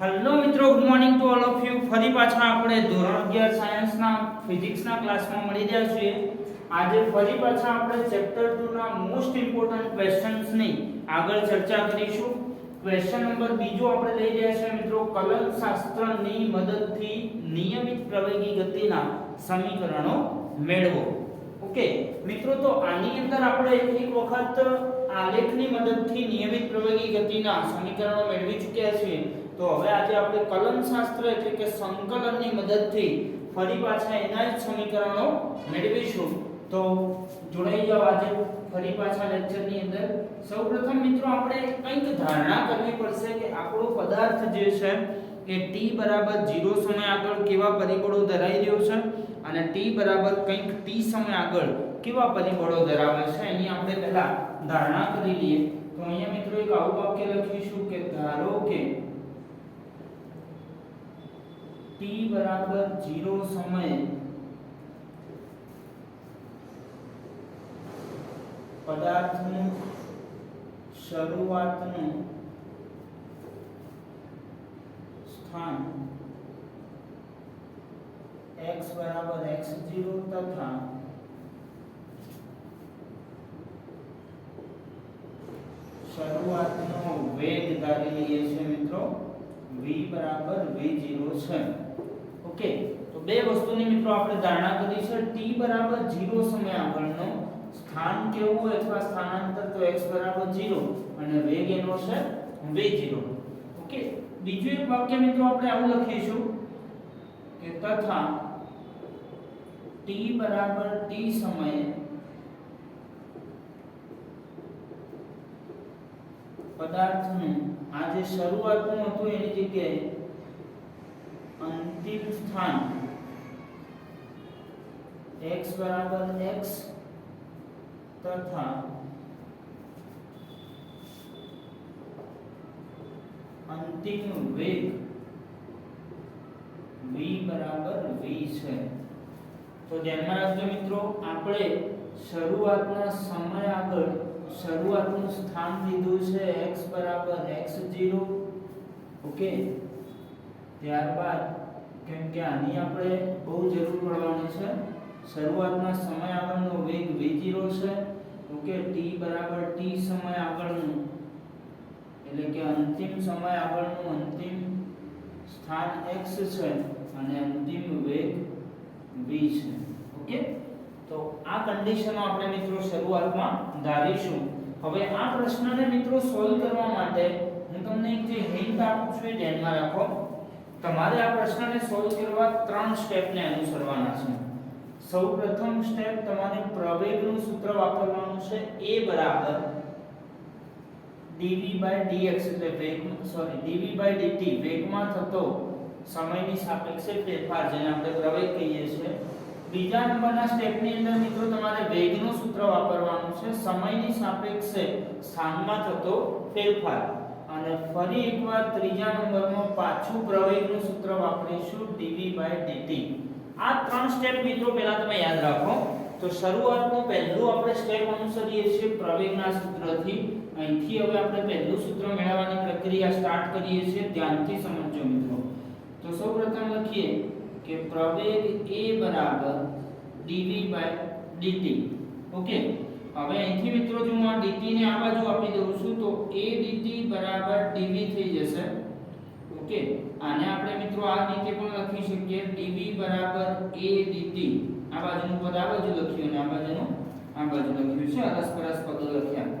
Hello મિત્રો good morning to all of you ફરી પાછા આપણે ધોરણ 11 સાયન્સના ફિઝિક્સના ક્લાસમાં મળી રહ્યા છીએ. આજે ફરી પાછા આપણે ચેપ્ટર 2 ના મોસ્ટ ઇમ્પોર્ટન્ટ ક્વેશ્ચન્સની આગળ ચર્ચા કરીશું. ક્વેશ્ચન નંબર બીજો આપણે લઈ રહ્યા છીએ મિત્રો કલન શાસ્ત્રની મદદથી નિયમિત પ્રવેગી ગતિના સમીકરણો મેળવો. ઓકે મિત્રો, તો આની અંદર આપણે એક વખત આલેખની મદદથી નિયમિત પ્રવેગી ગતિના સમીકરણો મેળવી ચૂક્યા છીએ. તો હવે આજે આપણે કલન શાસ્ત્ર એટલે કે સંકલનની મદદથી ફરી પાછા એના જ સમીકરણો મેળવીશું. તો જોડાઈ જાઓ આજે ફરી પાછા લેક્ચરની અંદર. સૌપ્રથમ મિત્રો આપણે કંઈક ધારણા કરવી પડશે કે આપણો પદાર્થ જે છે એ t બરાબર 0 સમય આગળ કેવા પરિબળો ધરાવી રહ્યો છે અને t બરાબર કંઈક t સમય આગળ કેવા પરિબળો ધરાવે છે એની આપણે પહેલા ધારણા કરી લઈએ. તો અહીંયા મિત્રો એક આવું વાક્ય લખીશું કે ધારો કે t બરાબર 0 સમયે પદાર્થનું શરૂઆતનું સ્થાન x બરાબર x0 તથા શરૂઆતનો વેગ ધારી લઈએ છીએ મિત્રો v બરાબર v0 છે ઓકે, તો બે વસ્તુની મિત્રો આપણે ધારણા કરી છે. T 0 સમય આગળનો સ્થાન કેવું અથવા સ્થાનાંતર તો x 0 અને વેગ એનો છે v0 ઓકે, બીજું એક વાક્ય મિત્રો આપણે આવું લખીશું કે તથા t t સમયે પદાર્થનું આ જે શરૂઆતનું હતું એની જગ્યાએ અંતિમ સ્થાન. x બરાબર x તથા અંતિમ વેગ v બરાબર v છે. તો ધ્યાનમાં રાખજો મિત્રો, આપણે શરૂઆતના સમય આગળ શરૂઆતનું સ્થાન લીધું છે x બરાબર x0 ઓકે? ત્યારબાદ કેમ કે આની આપણે બહુ જરૂર પડવાની છે. શરૂઆતના સમય આગળનો વેગ v0 છે. ઓકે t બરાબર t સમય આગળનું. એટલે કે અંતિમ સમય આગળનું અંતિમ સ્થાન x છે અને અંતિમ વેગ v છે. ઓકે? તો આ કન્ડિશનો આપણે મિત્રો શરૂઆતમાં ધારીશું. હવે આ પ્રશ્નને મિત્રો સોલ્વ કરવા માટે હું તમને એક જે હિન્ટ આપું છું એ ધ્યાનમાં રાખો. તમારે આ પ્રશ્નને સોલ્વ કરવા ત્રણ સ્ટેપને અનુસરવાના છે. સૌપ્રથમ સ્ટેપ તમારે પ્રવેગનું સૂત્ર વાપરવાનું છે a બરાબર dv dx એટલે વેગ સોરી dv dt વેગમાં થતો સમયની સાપેક્ષે ફેરફાર, જેને આપણે પ્રવેગ કહીએ છીએ. બીજા નંબરના સ્ટેપની અંદર મિત્રો તમારે વેગનું સૂત્ર વાપરવાનું છે. સમયની સાપેક્ષે સ્થાનમાં થતો ફેરફાર. અને ફરી એકવાર ત્રીજા નંબરમાં પાછું પ્રવેગનું સૂત્ર વાપરીશું dv dt આ ત્રણ સ્ટેપ મિત્રો પહેલા તમે યાદ રાખો. તો શરૂઆતનું પહેલું આપણે સ્ટેપ અનુસરીએ છીએ પ્રવેગના સૂત્રથી. અહીંથી હવે આપણે પહેલું સૂત્ર મેળવવાની પ્રક્રિયા સ્ટાર્ટ કરીએ છીએ. ધ્યાનથી સમજજો મિત્રો. તો સૌપ્રથમ લખીએ કે પ્રવેગ a બરાબર dv dt ઓકે? હવે અહીંથી મિત્રો જો હું dt ને આ બાજુ આપી દઉં છું, તો a dt dv થઈ જશે. ઓકે આને આપણે મિત્રો આ રીતે પણ લખી શકીએ. dv a dt. આ બાજુનું પદ આ બાજુ લખ્યું અને આ બાજુનું આ બાજુ લખ્યું છે. અરસપરસ પદો લખ્યા.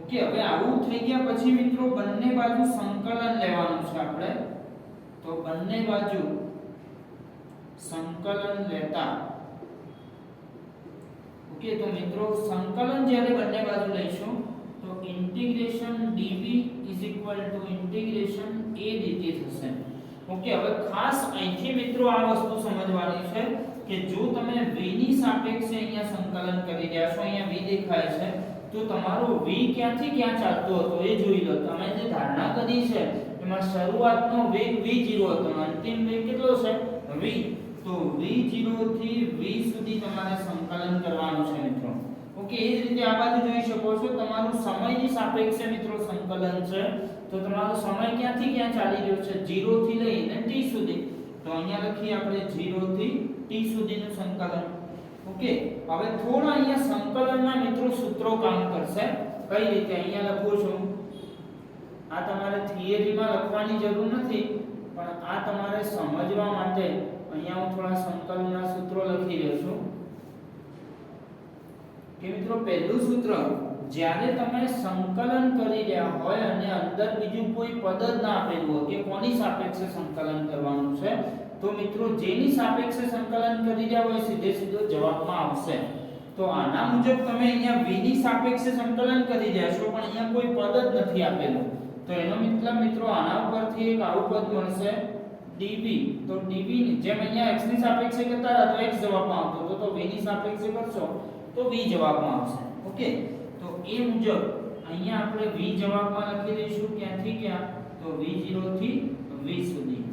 ઓકે હવે આવું થઈ ગયા પછી મિત્રો બંને બાજુ સંકલન લેવાનું છે આપણે. તો બંને બાજુ સંકલન લેતા ઓકે તો મિત્રો, સંકલન જ્યારે બંને બાજુ લઈશું, તો integration dv integration a dt થશે. ઓકે, હવે ખાસ અહીંથી મિત્રો આ વસ્તુ સમજવાની છે કે જો તમે v ની સાપેક્ષે અહીંયા સંકલન કરી રહ્યા છો, અહીંયા v દેખાય છે, તો તમારો v ક્યાંથી ક્યાં ચાલતો હતો એ જોઈ લો. તમે જે ધારણા કરી છે, એમાં શરૂઆતનો વેગ v0 હતો, અંતિમ વેગ કેટલો છે? V. તો v0 થી v સુધી તમારે સંકલન કરવાનું છે મિત્રો. ઓકે, એ જ રીતે આ બાજુ જોઈ શકો છો, તમારું સમયની સાપેક્ષે મિત્રો સંકલન છે. તો તમારો સમય ક્યાંથી ક્યાં ચાલી રહ્યો છે? 0 થી લઈને t સુધી. તો અહીંયા લખીએ આપણે 0 થી t સુધીનું સંકલન. ઓકે, હવે થોડા અહીંયા સંકલનના મિત્રો સૂત્રો કામ કરશે. કઈ રીતે? અહીંયા લખું છું. આ તમારે થિયરીમાં લખવાની જરૂર નથી, પણ આ તમારે સમજવા માટે અહીંયા હું થોડા સંકલનના સૂત્રો લખી રહ્યો છું. કે મિત્રો, પહેલું સૂત્ર, જ્યારે તમે સંકલન કરી રહ્યા હોય અને અંદર બીજું કોઈ પદ જ ના આપેલું હોય, કે કોની સાપેક્ષે સંકલન કરવાનું છે, તો મિત્રો, જેની સાપેક્ષે સંકલન કરી રહ્યા હોય, સીધે સીધો જવાબમાં આવશે. તો આના મુજબ તમે અહીંયા v ની સાપેક્ષે સંકલન કરી રહ્યા છો, પણ અહીંયા કોઈ પદ જ નથી આપેલું. તો એનો મતલબ, મિત્રો, આના ઉપરથી એક આવું પદ મળશે dv તો dv ની જેમ અહીંયા x ની સાપેક્ષે કરતા હતા તો x જવાબમાં આવતો હતો તો v ની સાપેક્ષે કરશો તો v જવાબમાં આવશે. ઓકે? તો એ મુજબ અહીંયા આપણે v જવાબમાં લખી દઈશું ક્યાંથી ક્યાં? તો v0 થી v સુધી.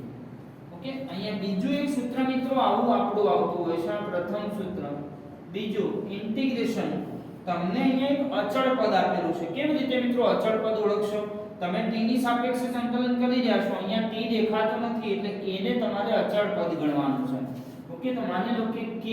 ઓકે? અહીંયા બીજું એક સૂત્ર મિત્રો આવું આપણું આવતું હોય છે પ્રથમ સૂત્ર. બીજું ઇન્ટિગ્રેશન. તમને અહીંયા એક અચળ પદ આપેલું છે. કેવી રીતે મિત્રો અચળ પદ ઓળખશો? તમે t ની સાપેક્ષે સંકલન કરી રહ્યા છો. અહીંયા t દેખાતો નથી, એટલે એને તમારે અચળ પદ ગણવાનું છે. ઓકે, તો માની લો કે k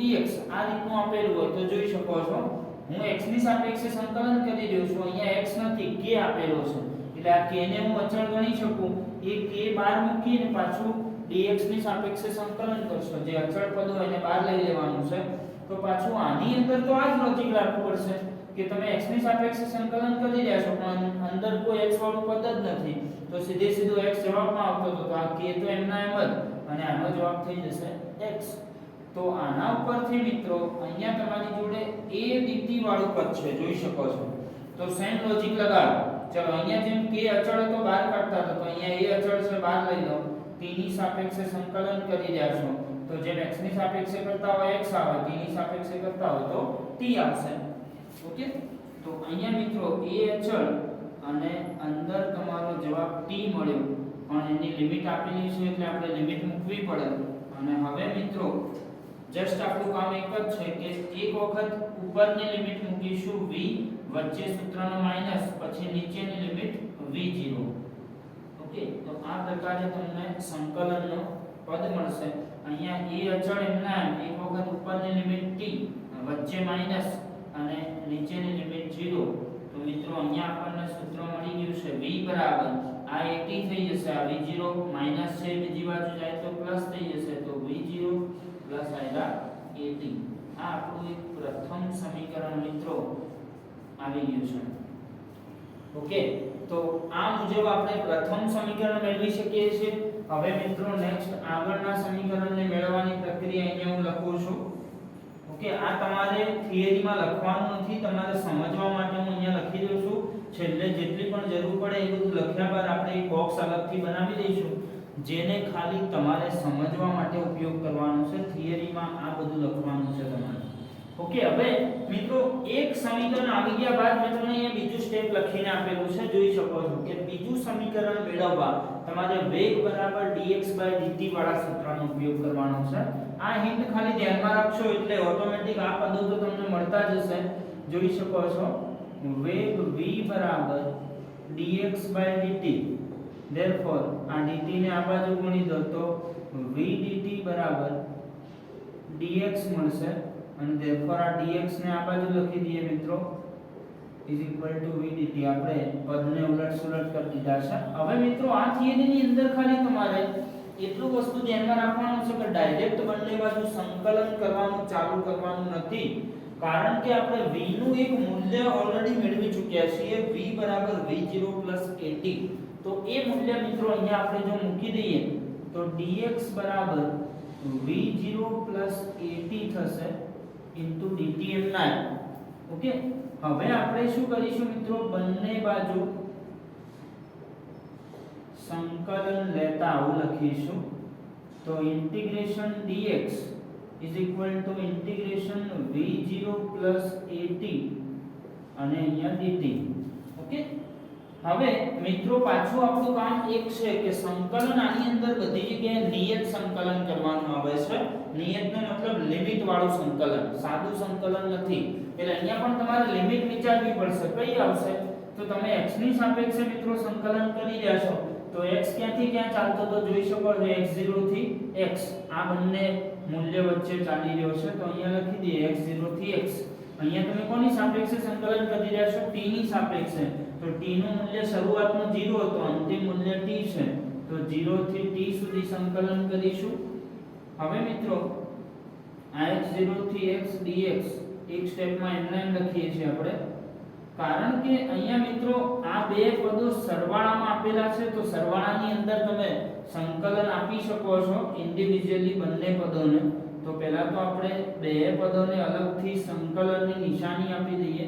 dx આ રીતનું આપેલું હોય, તો જોઈ શકો છો. હું x ની સાપેક્ષે સંકલન કરી રહ્યો છું, અહીંયા x નથી, k આપેલો છે. એટલે આ k ને હું અચળ ગણી શકું? એ k બહાર મૂકીને પાછું dx ની સાપેક્ષે સંકલન કરશો. જે અચળ પદ હોય એને બહાર લઈ લેવાનું છે. તો પાછું આની અંદર તો આ જ લોજિક રાખવું પડશે. કે તમે x ની સાપેક્ષે સંકલન કરી રહ્યા છો, પણ અંદર કોઈ x વાળું પદ જ નથી. તો સીધે સીધો x જવાબમાં આવતો હતો. તો આ k તો એમના એમ જ. અને આનો જવાબ થઈ જશે x. તો આના ઉપરથી મિત્રો, અહીંયા તમારી જોડે a dt વાળું પદ છે. જોઈ શકો છો. તો સેમ લોજિક લગાડો. ચલો, અહીંયા જેમ k અચળ હતો, બહાર કાઢતા હતા. તો અહીંયા a અચળ છે, બહાર લઈ લો. T ની સાપેક્ષે સંકલન કરી રહ્યા છો. તો જેમ x ની સાપેક્ષે કરતા હોય, x આવે. T ની સાપેક્ષે કરતા હોય તો t આવશે. ઓકે? તો અહીંયા મિત્રો એ અચળ અને અંદર તમારો જવાબ ટી મળ્યો. પણ એની લિમિટ આપેલી છે એટલે આપણે લિમિટ મૂકવી પડે. અને હવે મિત્રો જસ્ટ આપણું કામ એક જ છે કે એક વખત ઉપરની લિમિટ મૂકીશું v, વચ્ચે સૂત્રનો માઇનસ પછી નીચેની લિમિટ v0 ઓકે? તો આ પ્રકારે તમને સંકલનનો પદ મળશે. અહીંયા a અચળ એમના ના એક વખત ઉપરની લિમિટ t, વચ્ચે માઇનસ અને નીચેની લિમિટ 0 તો મિત્રો અહીંયા આપણને સૂત્ર મળી ગયું છે v બરાબર. આ 80 થઈ જશે, આ v0 માઇનસ છે, બીજી બાજુ જાય તો પ્લસ થઈ જશે, તો v0 પ્લસ આયલા 80 આ આપણું એક પ્રથમ સમીકરણ મિત્રો આવી ગયું છે. ઓકે, તો આ મુજબ આપણે પ્રથમ સમીકરણ મેળવી શકીએ છીએ. હવે મિત્રો નેક્સ્ટ આગળના સમીકરણને મેળવવાની પ્રક્રિયા અહીંયા હું લખું છું. ઓકે આ તમારે થિયરીમાં લખવાનું નથી, તમારે સમજવા માટે હું અહીંયા લખી દઉં છું. છેલ્લે જેટલી પણ જરૂર પડે એ બધું લખ્યા બાદ આપણે એક બોક્સ અલગથી બનાવી દઈશું. જેને ખાલી તમારે સમજવા માટે ઉપયોગ કરવાનો છે, થિયરીમાં આ બધું લખવાનું છે તમારે. ઓકે, હવે મિત્રો એક સમીકરણ આવી ગયા બાદ મેં તમને અહીંયા બીજું સ્ટેપ લખીને આપેલું છે. જોઈ શકો છો કે બીજું સમીકરણ મેળવવા તમારે વેગ બરાબર dx dt વાળા સૂત્રનો ઉપયોગ કરવાનો છે. આ હિન્ટ ખાલી ધ્યાનમાં રાખશો એટલે ઓટોમેટિક આ પદો તો તમને મળતા જ હશે. જોઈ શકો છો. વેગ v બરાબર dx dt. ધેરફોર આ dt ને આ બાજુ ગુણી દો તો v dt બરાબર dx મળશે. અને ધેરફોર આ dx ને આ બાજુ લખી દઈએ મિત્રો. Is equal to v dt. આપણે પદને ઉલટ સુલટ કરી દીધા છે. હવે મિત્રો, આ થિયરીની અંદર ખાલી તમારે એટલું વસ્તુ ધ્યાનમાં રાખવાનું છે કે ડાયરેક્ટ બંને બાજુ સંકલન કરવાનું, ચાલુ કરવાનું નથી. કારણ કે આપણે v નું એક મૂલ્ય ઓલરેડી મેળવી ચૂક્યા છીએ, v બરાબર v0 80 તો એ મૂલ્ય મિત્રો અહીંયા આપણે જો મૂકી દઈએ, તો dx બરાબર v0 80 થશે ઇન્ટુ dt એમના ઓકે? હવે આપણે શું કરીશું મિત્રો? બંને બાજુ સંકલન લેતા આવું લખીશું. તો integration dx is equal to integration v0 at અને અહીંયા dt. ઓકે હવે મિત્રો, પાછું આપણું કામ એક છે કે સંકલન આની અંદર બધી જગ્યાએ નિયત સંકલન કરવાનું આવે છે. નિયતનો મતલબ લિમિટ વાળું સંકલન. સાદું સંકલન નથી. એટલે અહીંયા પણ તમારે લિમિટ વિચારવી પડશે. કઈ આવશે? તો તમે x ની સાપેક્ષે મિત્રો સંકલન કરી રહ્યા છો. તો x ક્યાંથી ક્યાં ચાલતો તો જોઈ શકો છો x0 થી x. આ બંને મૂલ્ય વચ્ચે ચાલી રહ્યો છે, તો અહીંયા લખી દઈએ x0 થી x. અહીંયા તમે કોની સાપેક્ષે સંકલન કરી રહ્યા છો? t ની સાપેક્ષે. તો t નું મૂલ્ય શરૂઆતનું 0 હતું, અંતિમ મૂલ્ય t છે. તો 0 થી t સુધી સંકલન કરીશું. હવે મિત્રો, આ x0 થી x dx, એક સ્ટેપમાં એમને લાઈન લખીએ છીએ આપણે. કારણ કે અહીંયા મિત્રો આ બે પદો સરવાળામાં આપેલા છે, તો સરવાળાની અંદર તમે સંકલન આપી શકો છો ઇન્ડિવિડ્યુઅલી બંને પદોને. તો પહેલા તો આપણે બે પદોને અલગથી સંકલનની નિશાની આપી દઈએ.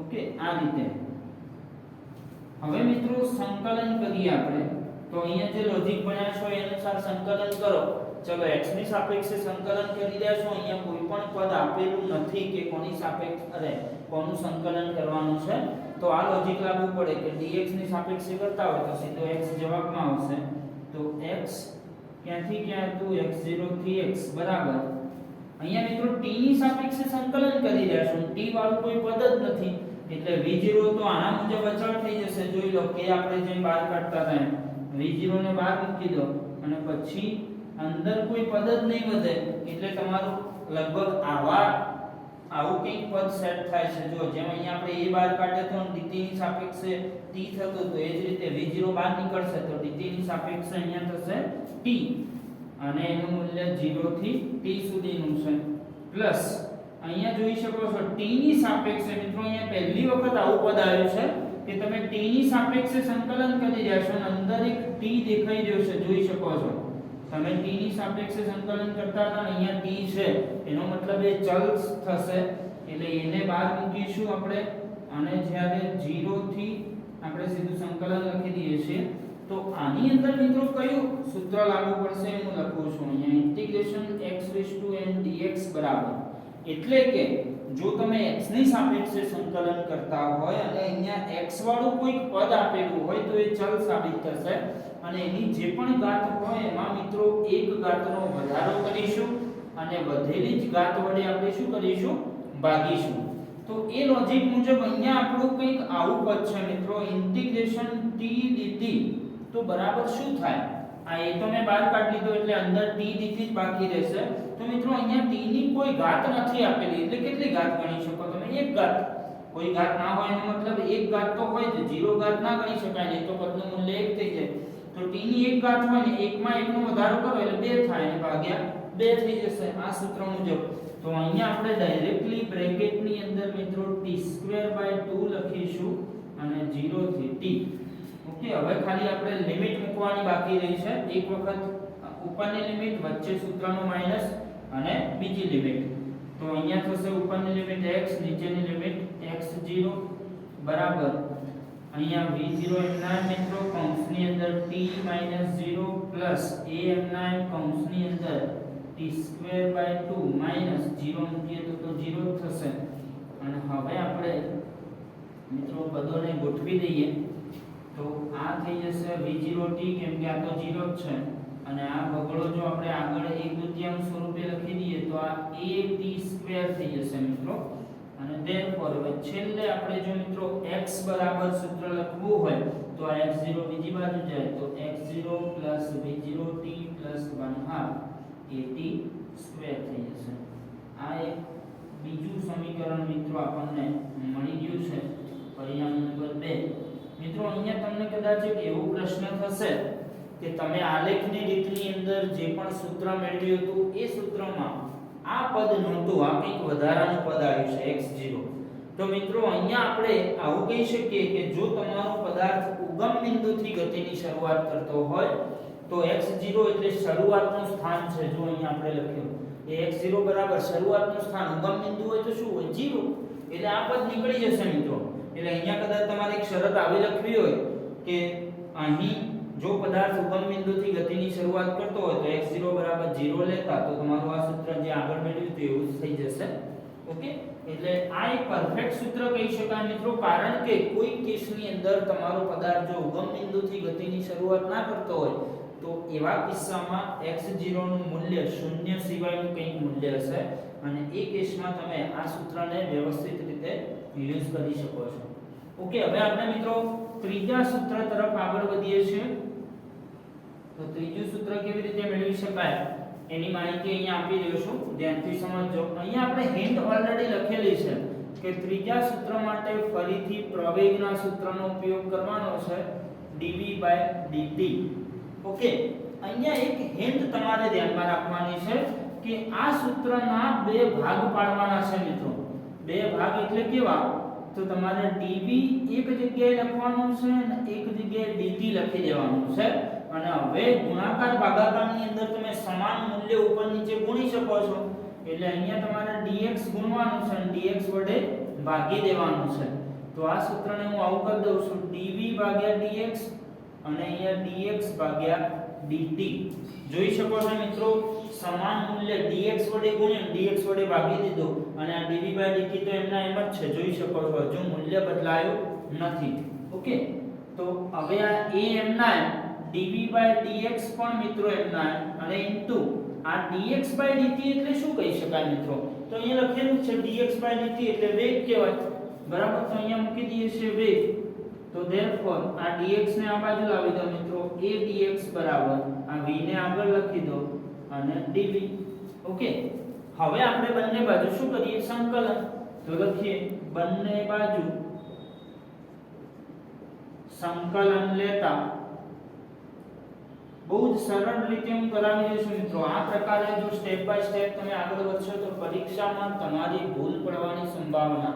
ઓકે, આ રીતે. હવે મિત્રો સંકલન કરીએ આપણે. તો અહીંયા જે લોજિક ભણ્યા છો, એ અનુસાર સંકલન કરો. ચલો x ની સાપેક્ષે સંકલન કરી દેશું. અહીંયા કોઈ પણ પદ આપેલું નથી કે કોની સાપેક્ષ, અરે, કોનું સંકલન કરવાનું છે. તો આ લોજિક લાગુ પડે કે dx ની સાપેક્ષે કરતા હોય તો સીધો x જવાબમાં આવશે. તો x ક્યાંથી ક્યાં હતું? x0 થી x, બરાબર. અહીંયા મિત્રો t ની સાપેક્ષે સંકલન કરી દેશું. t વાળું કોઈ પદ જ નથી. એટલે v0 તો આના મુજબ અચળ થઈ જશે. જોઈ લો કે આપણે જેમ બહાર કાઢતા હતા એમ. v0 ને બહાર મૂકી દો. અને પછી અંદર કોઈ પદ જ નહીં વધે, એટલે તમારું લગભગ આવા, આવું કંઈક પદ સેટ થાય છે. જો જેમ અહીંયા આપણે a બહાર કાઢે તો dt ની સાપેક્ષે t થતો તો એ જ રીતે v0 બહાર નીકળશે તો dt ની સાપેક્ષે અહીંયા થશે t. અને એનું મૂલ્ય 0 થી t સુધીનું છે. પ્લસ અહીંયા જોઈ શકો છો t ની સાપેક્ષે, મિત્રો, અહીંયા પહેલી વખત આવું પદ આવ્યું છે કે તમે t ની સાપેક્ષે સંકલન કરી જશો અને અંદર એક t દેખાઈ રહ્યો છે. જોઈ શકો છો. તમે t ની સાપેક્ષે સંકલન કરતા હતા અહીંયા t છે, એનો મતલબ એ ચલ થશે. એટલે એને બહાર મૂકીશું આપણે. અને જ્યારે 0 થી આપણે સીધું સંકલન લખી દઈએ છીએ, તો આની અંદર મિત્રો કયું સૂત્ર લાગુ પડશે હું લખું છું. અહીંયા ઇન્ટિગ્રેશન x dx બરાબર. એટલે કે જો તમે x ની સાપેક્ષે સંકલન કરતા હોય અને અહીંયા x વાળું કોઈક પદ આપેલું હોય, તો એ ચલ સાબિત થશે. અને એની જે પણ ઘાત હોય એમાં મિત્રો એક ઘાતનો વધારો કરીશું અને વધેલી જ ઘાત વડે આપણે શું કરીશું? ભાગીશું. તો એ લોજિક મુજબ અહીંયા આપણું કંઈક આવું પદ છે મિત્રો ઇન્ટિગ્રેશન t dt. તો બરાબર શું થાય? આ એ તો મેં બહાર કાઢી લીધો એટલે અંદર t dt જ બાકી રહેશે. તો મિત્રો અહીંયા t ની કોઈ ઘાત નથી આપેલી. એટલે કેટલી ઘાત ગણી શકો તમે? એક ઘાત. કોઈ ઘાત ના હોય એનો મતલબ એક ઘાત તો હોય જ. જીરો ઘાત ના ગણી શકાય. નહીં તો પદનું મૂલ્ય 1 થઈ જાય. તો t ની એક ઘાત હોય ને એકમાં એકનો વધારો કરો એટલે બે થાય અને ભાગ્યા બે થઈ જશે. આ સૂત્ર મુજબ. તો અહીંયા આપણે ડાયરેક્ટલી બ્રેકેટની અંદર મિત્રો t2 2 લખીશું અને 0 થી t. ઓકે હવે ખાલી આપણે લિમિટ મૂકવાની બાકી રહી છે. એક વખત ઉપરની લિમિટ વચ્ચે સૂત્રનું માઇનસ અને બીજી લિમિટ તો અહીંયા થશે ઉપરની લિમિટ x, નીચેની લિમિટ x0 બરાબર. અહીંયા v0 એમના મિત્રો કૌંસની અંદર t 0 પ્લસ a એમના કૌંસની અંદર t2 2 માઇનસ 0 મૂકીએ તો તો 0 જ થશે. અને હવે આપણે મિત્રો પદોને ગોઠવી દઈએ. તો આ થઈ જશે v0t કેમ કે આ તો 0 જ છે. અને આ બગડો જો આપણે આગળ એક દુત્યાંશ સ્વરૂપે લખી દઈએ તો આ at2 થઈ જશે મિત્રો. અને therefore હવે છેલ્લે આપણે જો મિત્રો x બરાબર સૂત્ર લખવું હોય, તો આ x0 બીજી બાજુ જાય, તો x0 v0t 1/2 at સ્ક્વેર થઈ જશે. આ એક બીજું સમીકરણ મિત્રો આપણને મળી ગયું છે, પરિણામ નંબર 2 મિત્રો, અહીંયા તમને કદાચ એક એવો પ્રશ્ન થશે કે તમે આલેખની રીતની અંદર જે પણ સૂત્ર મેળવ્યું હતું, એ સૂત્રમાં આ પદ નહોતું. આ કંઈક વધારાનું પદ આવ્યું છે x0 તો મિત્રો, અહીંયા આપણે આવું કહી શકીએ કે જો તમારો પદાર્થ ઉગમ બિંદુથી ગતિની શરૂઆત કરતો હોય, તો x0 એટલે શરૂઆતનું સ્થાન છે, જો અહીંયા આપણે લખ્યું. એ x0 બરાબર શરૂઆતનું સ્થાન, ઉગમ બિંદુ હોય તો શું હોય? 0 એટલે આ પદ નીકળી જશે મિત્રો. એટલે અહીંયા કદાચ તમારે એક શરત આવી લખવી હોય કે અહીં જો પદાર્થ ઉગમ બિંદુથી ગતિની શરૂઆત કરતો હોય તો x0 બરાબર 0 લેતા તો તમારું આ સૂત્ર જે આગળ મેળવ્યું હતું એવું થઈ જશે. ઓકે એટલે આ એક પરફેક્ટ સૂત્ર કહી શકાય મિત્રો, કારણ કે કોઈ કેસની અંદર તમારો પદાર્થ જો ઉગમ બિંદુથી ગતિની શરૂઆત ના કરતો હોય તો એવા કિસ્સામાં x0 નું મૂલ્ય શૂન્ય સિવાયનું કંઈક મૂલ્ય હશે અને એ કેસમાં તમે આ સૂત્રને વ્યવસ્થિત રીતે યુઝ કરી શકો છો. ઓકે હવે આપણે મિત્રો ત્રીજા સૂત્ર તરફ આગળ વધીએ છીએ. તો ત્રીજું સૂત્ર કેવી રીતે મેળવી શકાય? એની માહિતી અહીંયા આપી રહ્યો ધ્યાનથી સમજજો અહીંયા આપણે હિન્ટ ઓલરેડી લખેલી છે કે ત્રીજા સૂત્ર માટે ફરીથી પ્રવેગના સૂત્રનો ઉપયોગ કરવાનો છે dv dt. ઓકે અહીંયા એક હિન્ટ તમારે ધ્યાનમાં રાખવાની છે કે આ સૂત્રના બે ભાગ પાડવાના છે મિત્રો. બે ભાગ એટલે કેવા? તો તમારે dv એક જગ્યાએ લખવાનું છે અને એક જગ્યાએ dt લખી દેવાનું છે. અને હવે ગુણાકાર ભાગાકારની અંદર તમે સમાન મૂલ્ય ઉપર નીચે ગુણી શકો છો. એટલે અહીંયા તમારે dx ગુણવાનું છે અને dx વડે ભાગી દેવાનું છે. તો આ સૂત્રને હું આવું કરી દઉં છું. dv ભાગ્યા dx અને અહીંયા dx ભાગ્યા dt. જોઈ શકો છો મિત્રો? સમાન મૂલ્ય dx વડે ગુણ્યા dx વડે ભાગી દીધો. અને આ dv dt તો એમના એમ જ છે. જોઈ શકો છો. હજુ મૂલ્ય બદલાયું નથી. ઓકે? તો હવે આ a એમના એમ dv dx પણ મિત્રો એમના એમ અને ઇન્ટુ આ dx dt એટલે શું કહી શકાય મિત્રો? તો અહીંયા લખેલું છે dx dt એટલે વેગ કહેવાય. બરાબર? તો અહીંયા મૂકી દઈએ છે વેગ. તો ધેરફોર આ dx ને આ બાજુ લાવી દો મિત્રો. a dx બરાબર. આ v ને આગળ લખી દો અને dv. ઓકે હવે આપણે બંને બાજુ શું કરીએ? સંકલન. તો લખીએ બંને બાજુ સંકલન લેતા બહુ જ સરળ રીતે હું કરાવી દઈશ મિત્રો. આ પ્રકારે જો સ્ટેપ બાય સ્ટેપ તમે આગળ વધશો તો પરીક્ષામાં તમારી ભૂલ પડવાની સંભાવના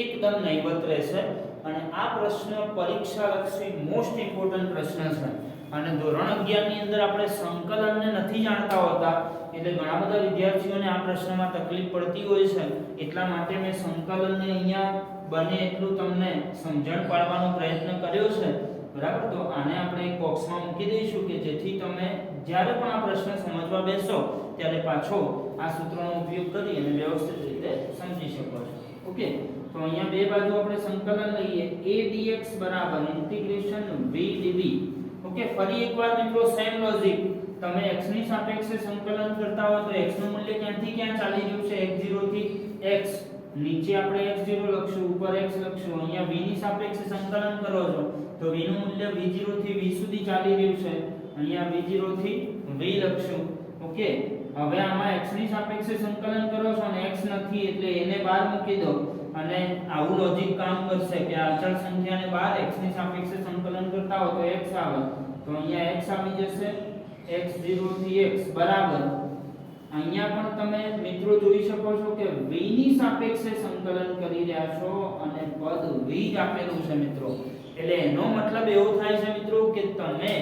એકદમ નહીવત રહેશે અને આ પ્રશ્ન પરીક્ષા લક્ષી મોસ્ટ ઇમ્પોર્ટન્ટ પ્રશ્ન છે. અને ધોરણ 11 ની અંદર આપણે સંકલનને નથી જાણતા હોતા, એટલે ઘણા બધા વિદ્યાર્થીઓને આ પ્રશ્નમાં તકલીફ પડતી હોય છે. એટલા માટે મેં સંકલનને અહીંયા બને એટલું તમને સમજણ પાડવાનો પ્રયત્ન કર્યો છે. બરાબર? તો આને આપણે એક બોક્સમાં મૂકી દઈશું કે જેથી તમે જ્યારે પણ આ પ્રશ્ન સમજવા બેસો, ત્યારે પાછો આ સૂત્રનો ઉપયોગ કરી અને વ્યવસ્થિત રીતે સમજી શકો છો. ઓકે? તો અહીંયા બે બાજુ આપણે સંકલન લઈએ. A dx બરાબર ઇન્ટિગ્રેશન v dv ઓકે? ફરી એકવાર મિત્રો સેમ લોજિક તમે x ની સાપેક્ષે સંકલન કરતા હો તો x નું મૂલ્ય ક્યાંથી ક્યાં ચાલી રહ્યું છે? x0 થી x. નીચે આપણે x0 લખશું, ઉપર x લખશું. અહીંયા v ની સાપેક્ષે સંકલન કરો છો. તો v નું મૂલ્ય v0 થી v સુધી ચાલી રહ્યું છે. અહીંયા v0 થી v લખશું. ઓકે? હવે આમાં x ની સાપેક્ષે સંકલન કરો છો અને x નથી, એટલે એને બહાર મૂકી દો. અને આવું લોજિક કામ કરશે કે અચળ સંખ્યાને બહાર x ની સાપેક્ષે સંકલન કરતા હો તો x આવે. તો અહીંયા x આવી જશે. X0 થી x, બરાબર. અહીંયા પણ તમે મિત્રો જોઈ શકો છો કે v ની સાપેક્ષે સંકલન કરી રહ્યા છો અને પદ v જ આપેલું છે મિત્રો. એટલે એનો મતલબ એવો થાય છે મિત્રો કે તમે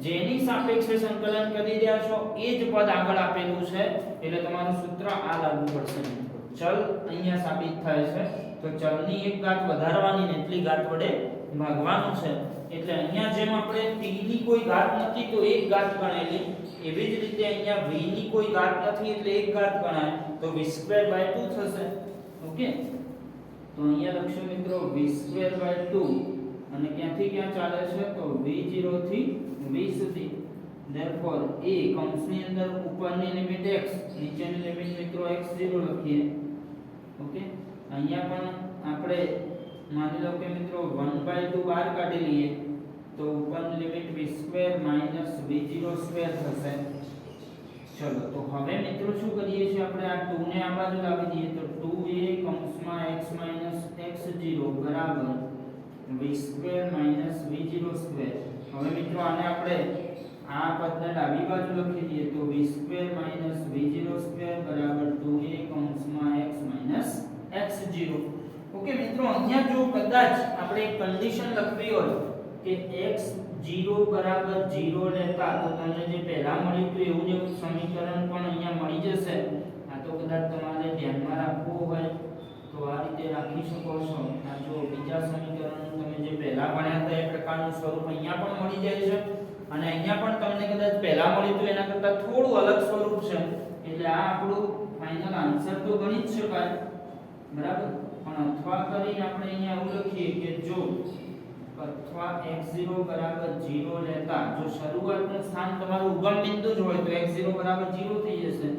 જેની સાપેક્ષે સંકલન કરી રહ્યા છો, એ જ પદ આગળ આપેલું છે. એટલે તમારું સૂત્ર આ લાગુ પડશે ચલ અહીંયા સાબિત થાય છે. તો ચલની એક ઘાત વધારવાની ને એટલી ઘાત વડે ભાગવાનું છે. એટલે અહીંયા જેમ આપણે t ની કોઈ ઘાત નથી, તો એક ઘાત ગણેલી. એવી જ રીતે અહીંયા v ની કોઈ ઘાત નથી, એટલે એક ઘાત ગણાય. તો v2 2 થશે. ઓકે? તો અહીંયા લખશું મિત્રો v2 2 અને ક્યાંથી ક્યાં ચાલે છે તો v0 થી v સુધી therefore, a કૌંસની અંદર ઉપરની લિમિટ x, નીચેની લિમિટ મિત્રો x0 લખીએ. ઓકે અહીંયા પણ આપણે માની લો કે મિત્રો 1/2 બહાર કાઢી લઈએ, તો ઉપરની લિમિટ v2 v0 સ્ક્વેર થશે. ચલો, તો હવે મિત્રો શું કરીએ છીએ આપણે? આ 2 ને આ બાજુ લાવી દઈએ, તો 2a કૌંસમાં x x0 બરાબર. V2 v0 સ્ક્વેર હવે મિત્રો આને આપણે આ પદને ડાબી બાજુ લખી દઈએ તો v2 v0 સ્ક્વેર બરાબર 2a કૌંસમાં x x0 ઓકે મિત્રો, અહીંયા જો કદાચ આપણે એક કન્ડિશન લખવી હોય કે x 0 બરાબર 0 લેતા તો તમને જે પહેલા મળ્યું હતું એવું જ સમીકરણ પણ અહીંયા મળી જશે. આ તો કદાચ તમારે ધ્યાનમાં રાખવું હોય. તો રાખી શકો છો. આ જો બીજા સમીકરણ તમે જે પહેલા ભણ્યા હતા, એ પ્રકારનું સ્વરૂપ અહીંયા પણ મળી જાય છે. અને અહીંયા પણ તમને કદાચ પહેલા મળ્યું હતું, એના કરતાં થોડું અલગ સ્વરૂપ છે. એટલે આ આપણું ફાઇનલ આન્સર તો ગણી જ શકાય બરાબર? પણ અથવા કરીને આપણે અહીંયા એવું લખીએ કે જો અથવા x0 બરાબર 0 લેતા જો શરૂઆતનું સ્થાન તમારું ઉગમ બિંદુ જ હોય, તો x0 બરાબર 0 થઈ જશે.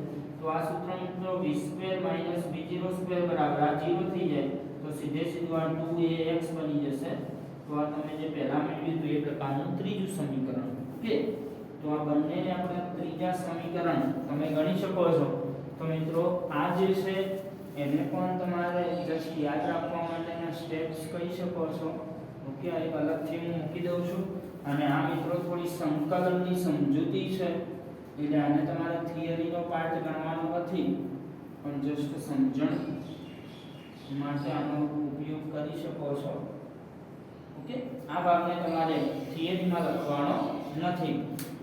તો આ સૂત્ર મિત્રો v square minus v0 square બરાબર આ 0 થઈ જાય, તો સીધે સીધું આ 2ax બની જશે. તો આ તમે જે પહેલા મેળવ્યું હતું એ પ્રકારનું ત્રીજું સમીકરણ. ઓકે? તો આ બંનેને આપણે ત્રીજા સમીકરણ, તમે ગણી શકો છો. તો મિત્રો, આ જે છે, એને પણ તમારે જસ્ટ યાદ રાખવા માટેના સ્ટેપ્સ કહી શકો છો. ઓકે? આ એક અલગથી હું મૂકી દઉં છું. અને આ મિત્રો થોડી સંકલનની સમજૂતી છે. એટલે આને તમારે થિયરીનો પાર્ટ ગણવાનો નથી, પણ જસ્ટ સમજણ માટે આનો ઉપયોગ કરી શકો છો. ઓકે? આ ભાગને તમારે થિયરીમાં લખવાનો નથી.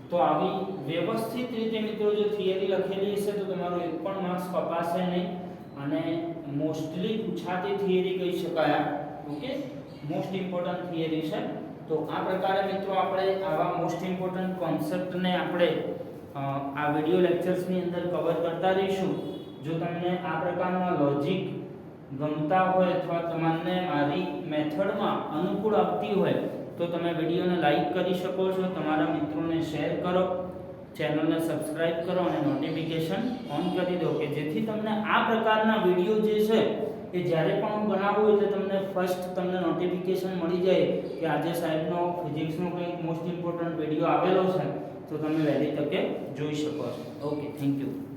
તો આવી વ્યવસ્થિત રીતે મિત્રો જો થિયરી લખેલી હશે તો તમારો એક પણ માર્ક્સ કપાશે નહીં. અને મોસ્ટલી પૂછાતી થિયરી કહી શકાય. ઓકે? મોસ્ટ ઇમ્પોર્ટન્ટ થિયરી છે. તો આ પ્રકારે મિત્રો આપણે આવા મોસ્ટ ઇમ્પોર્ટન્ટ કોન્સેપ્ટને આપણે આ વિડિયો લેક્ચર્સની અંદર કવર કરતા રહીશું. જો તમને આ પ્રકારના લોજિક ગમતા હોય અથવા તમને મારી મેથડમાં અનુકૂળ આપતી હોય, તો તમે વિડીયોને લાઈક કરી શકો છો. તમારા મિત્રોને શેર કરો. ચેનલને સબસ્ક્રાઇબ કરો અને નોટિફિકેશન ઓન કરી દો કે જેથી તમને આ પ્રકારના વીડિયો જે છે, એ જ્યારે પણ હું બનાવું એટલે તમને ફર્સ્ટ તમને નોટિફિકેશન મળી જાય કે આજે સાહેબનો ફિઝિક્સનો કંઈક મોસ્ટ ઇમ્પોર્ટન્ટ વીડિયો આવેલો છે. તો તમે વહેલી તકે જોઈ શકો છો. Okay thank you.